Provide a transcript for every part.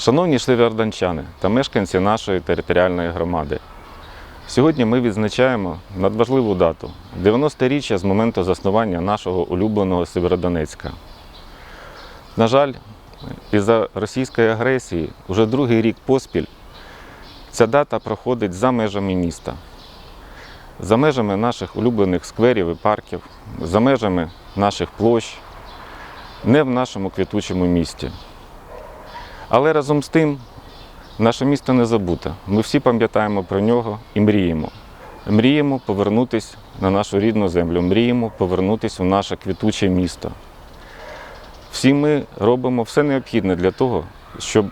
Шановні шливерданчани та мешканці нашої територіальної громади, сьогодні ми відзначаємо надважливу дату 90-річчя з моменту заснування нашого улюбленого Северодонецька. На жаль, із-за російської агресії уже другий рік поспіль ця дата проходить за межами міста, за межами наших улюблених скверів і парків, за межами наших площ, не в нашому квітучому місті. Але разом з тим наше місто не забуте. Ми всі пам'ятаємо про нього і мріємо. Мріємо повернутися на нашу рідну землю, мріємо повернутися у наше квітуче місто. Всі ми робимо все необхідне для того, щоб е,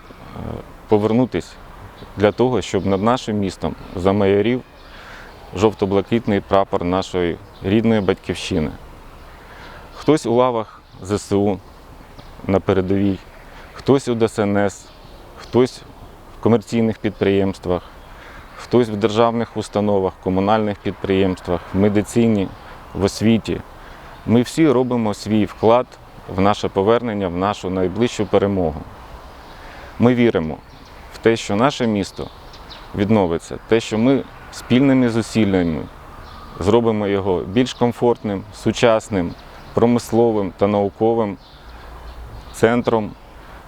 повернутися, для того, щоб над нашим містом замайорів жовто-блакитний прапор нашої рідної батьківщини. Хтось у лавах ЗСУ на передовій, хтось у ДСНС, хтось в комерційних підприємствах, хтось в державних установах, комунальних підприємствах, в медицині, в освіті. Ми всі робимо свій вклад в наше повернення, в нашу найближчу перемогу. Ми віримо в те, що наше місто відновиться, те, що ми спільними зусиллями зробимо його більш комфортним, сучасним, промисловим та науковим центром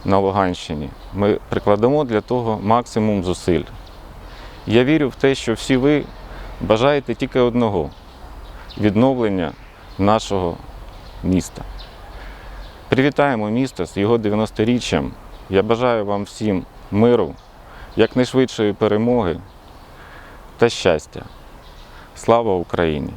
на Луганщині. Ми прикладемо для того максимум зусиль. Я вірю в те, що всі ви бажаєте тільки одного відновлення нашого міста. Привітаємо місто з його 90-річчям. Я бажаю вам всім миру, якнайшвидшої перемоги та щастя. Слава Україні!